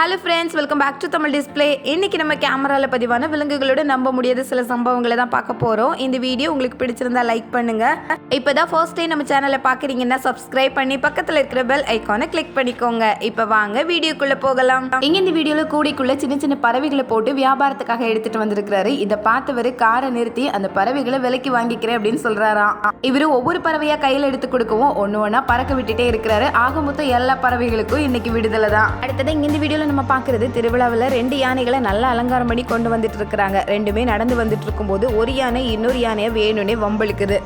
Hello friends welcome back to Tamil display இன்னைக்கு நம்ம கேமராவில் பதிவான விலங்குகளோட நம்ப முடியாத சில சம்பவங்களை தான் பார்க்க போகிறோம் இந்த வீடியோ உங்களுக்கு பிடிச்சிருந்தா லைக் பண்ணுங்கள் இப்போ தான் ஃபர்ஸ்ட் டைம் நம்ம சேனலை பார்க்குறீங்கன்னா சப்ஸ்கிரைப் பண்ணி பக்கத்தில் இருக்கிற பெல் ஐக்கானை கிளிக் பண்ணிக்கோங்க. இப்போ வாங்க வீடியோக்குள்ளே போகலாம். இங்கே இந்த வீடியோவில் கூடைக்குள்ள சின்ன சின்ன பறவைகளை போட்டு வியாபாரத்துக்காக எடுத்துகிட்டு வந்திருக்கிறாரு. இதை பார்த்தவர் காரை நிறுத்தி அந்த பறவைகளை விலைக்கு வாங்கிக்கிறேன் அப்படின்னு சொல்கிறாராம் இவரு ஒவ்வொரு பறவையாக கையில் எடுத்து கொடுக்கவும் ஒன்று ஒன்றா பறக்க விட்டுட்டே இருக்கிறாரு. ஆக மொத்தம் எல்லா பறவைகளுக்கும் இன்னைக்கு விடுதலை தான். அடுத்ததான் இந்த வீடியோவில் நம்ம பார்க்குறது திருவிழாவில் ரெண்டு யானைகளை நல்லா அலங்காரம் பண்ணி கொண்டு வந்துட்டு இருக்கிறாங்க ரெண்டுமே நடந்து வந்துட்டு இருக்கும்போது ஒரு யானை இன்னொரு யானையை வேணும்னே வம்பளுக்குது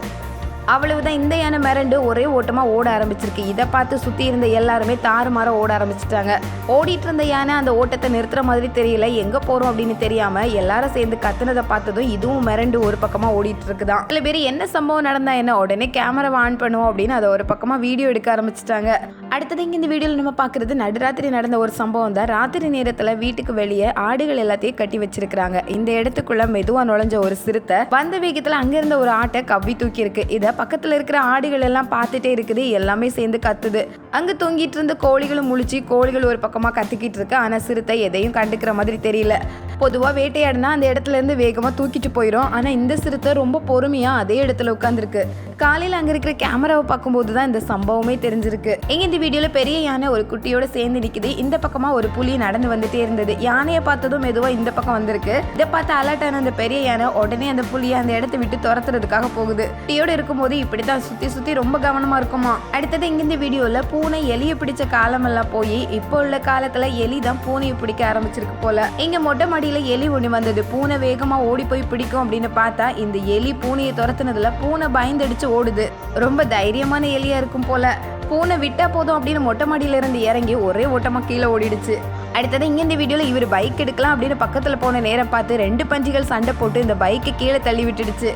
அவ்வளவுதான் இந்த யானை மிரண்டு ஒரே ஓட்டமாக ஓட ஆரம்பிச்சிருக்கு. இதை பார்த்து சுற்றி இருந்த எல்லாருமே தாறுமாற ஓட ஆரம்பிச்சிட்டாங்க. ஓடிட்டு இருந்த யானை அந்த ஓட்டத்தை நிறுத்துற மாதிரி தெரியல. எங்கே போகிறோம் அப்படின்னு தெரியாமல் எல்லாரும் சேர்ந்து கத்துனதை பார்த்ததும் இதுவும் மிரண்டு ஒரு பக்கமாக ஓடிட்டு இருக்குதான் சில பேர் என்ன சம்பவம் நடந்தா என்ன? உடனே கேமராவை ஆன் பண்ணுவோம் அப்படின்னு அதை ஒரு பக்கமாக வீடியோ எடுக்க ஆரம்பிச்சிட்டாங்க. அடுத்தது இங்கே இந்த வீடியோவில் நம்ம பார்க்குறது நடுராத்திரி நடந்த ஒரு சம்பவம் தான். ராத்திரி நேரத்தில் வீட்டுக்கு வெளியே ஆடுகள் எல்லாத்தையும் கட்டி வச்சிருக்கிறாங்க. இந்த இடத்துக்குள்ள மெதுவாக நுழைஞ்ச ஒரு சிறுத்தை வந்த வேகத்துல அங்கிருந்த ஒரு ஆட்டை கவ்வி தூக்கி இருக்கு பக்கத்தில் இருக்கிற ஆடுகள் எல்லாம் பார்த்துட்டே இருக்குது. எல்லாமே சேர்ந்து கத்துது. அங்கே தூங்கிட்டு இருந்த கோழிகளும் முழிச்சு கோழிகள் ஒரு பக்கமாக கத்திக்கிட்டு இருக்கு. ஆனால் சிறுத்தை எதையும் கண்டுக்கிற மாதிரி தெரியல. பொதுவாக வேட்டையாடினா அந்த இடத்துல இருந்து வேகமாக தூக்கிட்டு போயிடும் ஆனால் இந்த சிறுத்தை ரொம்ப பொறுமையாக அதே இடத்துல உட்காந்துருக்கு காலையில் அங்கே இருக்கிற கேமராவை பார்க்கும்போது தான் இந்த சம்பவமே தெரிஞ்சிருக்கு. இங்க இந்த வீடியோவில் பெரிய யானை ஒரு குட்டியோட சேர்ந்து நிக்குது. இந்த பக்கமாக ஒரு புலி நடந்து வந்துட்டே இருந்தது. யானையை பார்த்ததும் மெதுவாக இந்த பக்கம் வந்திருக்கு. இதை பார்த்து அலர்ட் ஆன அந்த பெரிய யானை உடனே அந்த புலியை அந்த இடத்த விட்டு துரத்துறதுக்காக போகுது. குட்டியோட இருக்கும்போது இப்படி தான் சுற்றி சுற்றி ரொம்ப கவனமாக இருக்குமா. அடுத்தது இங்கே இந்த வீடியோவில் பூனை எலியை பிடிச்ச காலமெல்லாம் போய் இப்போ உள்ள காலத்தில் எலி தான் பூனையை பிடிக்க ஆரம்பிச்சிருக்கு போல. இங்கே மொட்டை மாடியில் எலி ஒன்று வந்தது. பூனை வேகமாக ஓடி போய் பிடிக்கும் அப்படின்னு பார்த்தா இந்த எலி பூனையை துரத்துனதுல பூனை பயந்தடிச்சு ஓடுது. ரொம்ப தைரியமான எலியா இருக்கும் போல. பூனை விட்டா போதும் அப்படின்னு மொட்டை மாடியில இருந்து இறங்கி ஒரே ஓட்டமா கீழே ஓடிடுச்சு. அடுத்தது இங்கே இந்த வீடியோவில் இவர் பைக் எடுக்கலாம் அப்படின்னு பக்கத்துல போன நேரம் பார்த்து ரெண்டு பஞ்சுகள் சண்டை போட்டு இந்த பைக்கை கீழே தள்ளி விட்டுடுச்சு.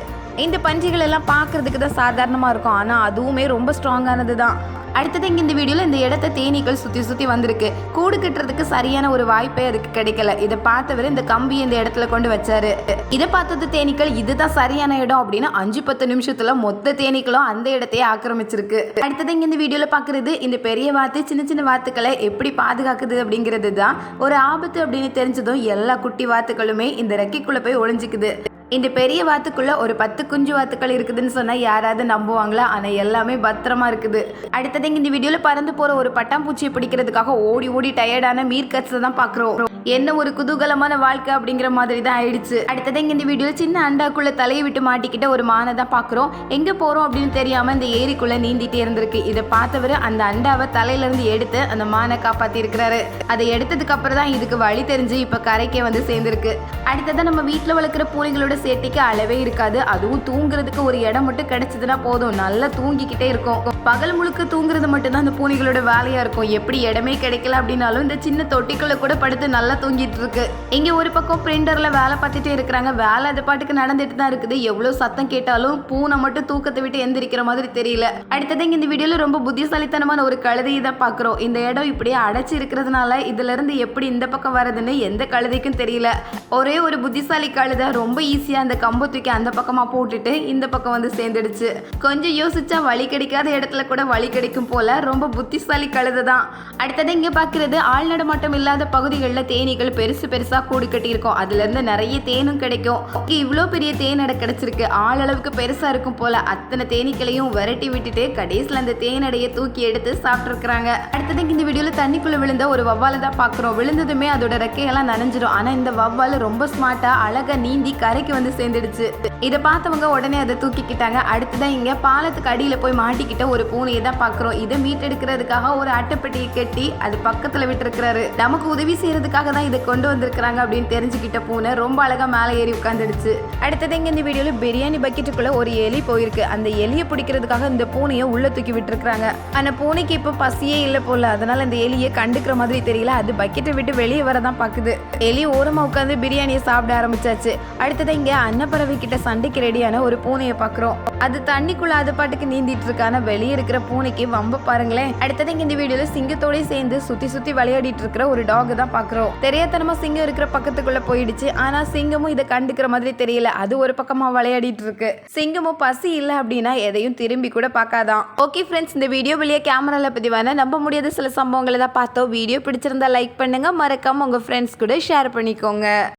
இந்த பஞ்சுகள் எல்லாம் பார்க்கறதுக்கு தான் சாதாரணமாக இருக்கும். ஆனால் அதுவுமே ரொம்ப ஸ்ட்ராங்கானது தான் அடுத்தது இங்கே இந்த வீடியோவில் இந்த இடத்த தேனீக்கள் சுற்றி சுற்றி வந்திருக்கு. கூடு கட்டுறதுக்கு சரியான ஒரு வாய்ப்பே அதுக்கு கிடைக்கல. இதை பார்த்தவர் இந்த கம்பி இந்த இடத்துல கொண்டு வச்சாரு. இதை பார்த்தது தேனீக்கள் இதுதான் சரியான இடம் அப்படின்னு அஞ்சு பத்து நிமிஷத்துல மொத்த தேனீக்களும் அந்த இடத்தையே ஆக்கிரமிச்சிருக்கு. அடுத்தது இங்கே இந்த வீடியோவில் பார்க்குறது இந்த பெரிய வாத்து சின்ன சின்ன வாத்துக்களை எப்படி பாதுகாக்குது அப்படிங்கிறது தான் ஒரு ஆபத்து அப்படின்னு தெரிஞ்சதும் எல்லா குட்டி வாத்துக்களுமே இந்த ரெக்கைக்குள்ள போய் ஒளிஞ்சுக்குது. இந்த பெரிய வாத்துக்குள்ள ஒரு பத்து குஞ்சு வாத்துக்கள் இருக்குதுன்னு சொன்னா யாராவது நம்புவாங்களா? ஆனா எல்லாமே பத்திரமா இருக்குது. அடுத்தது இந்த வீடியோல பறந்து போற ஒரு பட்டாம்பூச்சியை பிடிக்கிறதுக்காக ஓடி ஓடி டயர்டான மீர் கட்ஸை தான் பாக்குறோம் என்ன ஒரு குதூகலமான வாழ்க்கை அப்படிங்கிற மாதிரி தான் ஆயிடுச்சு. அடுத்தது இங்கே இந்த வீடியோ சின்ன அண்டாக்குள்ள தலையை விட்டு மாட்டிக்கிட்ட ஒரு மானை தான் பாக்குறோம். எங்க போறோம் அப்படின்னு தெரியாம இந்த ஏரிக்குள்ள நீந்திட்டே இருந்திருக்கு. இதை பார்த்தவர் அந்த அண்டாவை தலையில இருந்து எடுத்து அந்த மானை காப்பாத்தி இருக்கிறாரு அதை எடுத்ததுக்கு அப்புறம் தான் இதுக்கு வழி தெரிஞ்சு இப்ப கரைக்கே வந்து சேர்ந்திருக்கு. அடுத்ததான் நம்ம வீட்டுல வளர்க்குற பூனைகளோட சேட்டைக்கு அளவே இருக்காது. அதுவும் தூங்குறதுக்கு ஒரு இடம் மட்டும் கிடைச்சதுன்னா போதும். நல்லா தூங்கிக்கிட்டே இருக்கும். பகல் முழுக்க தூங்குறது மட்டும்தான் அந்த பூனைகளோட வேலையா இருக்கும். எப்படி இடமே கிடைக்கல அப்படின்னாலும் இந்த சின்ன தொட்டிக்குள்ள கூட படுத்து நல்லா தூங்கிட்டு இருக்கு இங்க ஒரு பக்கம் பிரிண்டர்ல வேலை பார்த்துட்டே இருக்கிறாங்க. வேலை அது பாட்டுக்கு நடந்துட்டு தான் இருக்குது. எவ்வளவு சத்தம் கேட்டாலும் பூனை மட்டும் தூக்கத்தை விட்டு எந்திரிக்கிற மாதிரி தெரியல. அடுத்தது இங்க இந்த வீடியோல ரொம்ப புத்திசாலித்தனமான ஒரு கழுதையை தான் பாக்குறோம் இந்த இடம் இப்படியே அடைச்சு இருக்கிறதுனால இதுல இருந்து எப்படி இந்த பக்கம் வரதுன்னு எந்த கழுதைக்கும் தெரியல. ஒரே ஒரு புத்திசாலி கழுதை ரொம்ப ஈஸியா அந்த கம்பு தூக்கி அந்த பக்கமா போட்டுட்டு இந்த பக்கம் வந்து சேர்ந்துடுச்சு. கொஞ்சம் யோசிச்சா வழி கிடைக்காத இடத்துல கூட வழி கிடைக்கும் போல ரொம்ப புத்திசாலி கழுதை தான். அடுத்தது இங்க பாக்குறது ஆள் நடமாட்டம் இல்லாத பகுதிகளில் தேனீகள் பெருசு பெருசாக கூடு கட்டியிருக்கும். அதுலேருந்து நிறைய தேனும் கிடைக்கும். இங்க இவ்வளோ பெரிய தேனடை அடை கிடச்சிருக்கு. அளவுக்கு பெருசாக இருக்கும் போல். அத்தனை தேனீக்களையும் விரட்டி விட்டுட்டு கடைசியில் அந்த தேனடையை தூக்கி எடுத்து சாப்பிட்ருக்குறாங்க அடுத்தது இந்த வீடியோவில் தண்ணிக்குள்ளே விழுந்த ஒரு வவ்வாலை தான் பார்க்குறோம். விழுந்ததுமே அதோட ரெக்கையெல்லாம் நனைஞ்சிரும். ஆனால் இந்த வவ்வால் ரொம்ப ஸ்மார்ட்டாக அழகாக நீந்தி கரைக்கு வந்து சேர்ந்துடுச்சு. இதை பார்த்தவங்க உடனே அதை தூக்கிக்கிட்டாங்க. அடுத்ததான் இங்கே பாலத்துக்கு அடியில் போய் மாட்டிக்கிட்ட ஒரு பூனையை தான் பார்க்குறோம். இதை மீட்டெடுக்கிறதுக்காக ஒரு அட்டைப்பட்டியை கட்டி அது பக்கத்தில் விட்டுருக்கிறாரு. நமக்கு உதவி செய்கிறதுக்காக செய்யறதுக்காக தான் இதை கொண்டு வந்திருக்கிறாங்க அப்படின்னு தெரிஞ்சுக்கிட்ட பூனை ரொம்ப அழகாக மேலே ஏறி உட்காந்துடுச்சு அடுத்தது இங்கே இந்த வீடியோவில் பிரியாணி பக்கெட்டுக்குள்ளே ஒரு எலி போயிருக்கு. அந்த எலியை பிடிக்கிறதுக்காக இந்த பூனையை உள்ளே தூக்கி விட்டுருக்குறாங்க. ஆனால் பூனைக்கு இப்போ பசியே இல்லை போல. அதனால் அந்த எலியை கண்டுக்கிற மாதிரி தெரியல. அது பக்கெட்டை விட்டு வெளியே வரதான் பார்க்குது. எலி ஓரமாக உட்காந்து பிரியாணியை சாப்பிட ஆரம்பிச்சாச்சு. அடுத்தது இங்கே அன்னப்பறவை கிட்ட சண்டைக்கு ரெடியான ஒரு பூனையை பார்க்குறோம். அது தண்ணிக்குள்ள அது பாட்டுக்கு நீந்திட்டு இருக்கான வெளியே இருக்கிற பூனைக்கு வம்ப பாருங்களேன். அடுத்தது இங்கே இந்த வீடியோவில் சிங்கத்தோடய சேர்ந்து சுற்றி சுற்றி விளையாடிட்டு இருக்கிற ஒரு டாக் தான் பார்க்குறோம். தெரியாதனமா சிங்கம் இருக்கிற பக்கத்துக்குள்ள போயிடுச்சு. ஆனா சிங்கமும் இதை கண்டுக்கிற மாதிரி தெரியல. அது ஒரு பக்கமா விளையாடிட்டு இருக்கு. சிங்கமும் பசி இல்லை அப்படின்னா எதையும் திரும்பி கூட பார்க்காதான். ஓகே ஃப்ரெண்ட்ஸ் இந்த வீடியோ வெளியே கேமரால பதிவான நம்ப முடியாத சில சம்பவங்களை தான் பார்த்தோம். வீடியோ பிடிச்சிருந்தா லைக் பண்ணுங்க. மறக்காம உங்க ஃப்ரெண்ட்ஸ் கூட ஷேர் பண்ணிக்கோங்க.